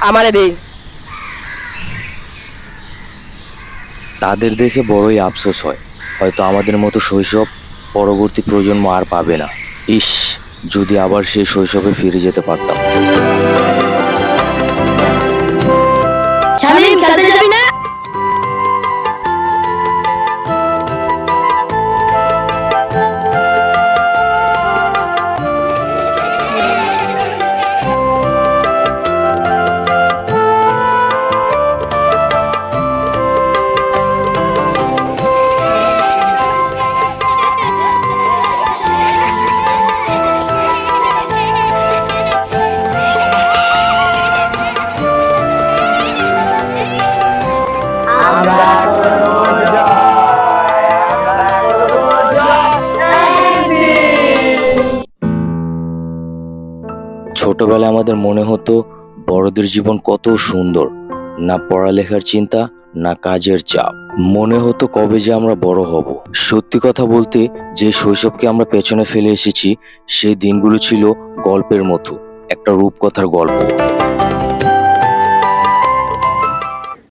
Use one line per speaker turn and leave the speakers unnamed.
আমারে দে।
তাদের দেখে বড়ই আফসোস হয়। হয়তো আমাদের মতো শৈশব পরবর্তী প্রজন্ম আর পাবে না। ইস যদি আবার সেই শৈশবে ফিরে যেতে পারতাম। ছোটবেলায় আমাদের মনে হতো বড়দের জীবন কত সুন্দর, না পড়ালেখার চিন্তা, না কাজের চাপ। মনে হতো কবে যে আমরা বড় হব। সত্যি কথা বলতে, যে শৈশবকে আমরা পেছনে ফেলে এসেছি, সেই দিনগুলো ছিল গল্পের মতো, একটা রূপকথার গল্প।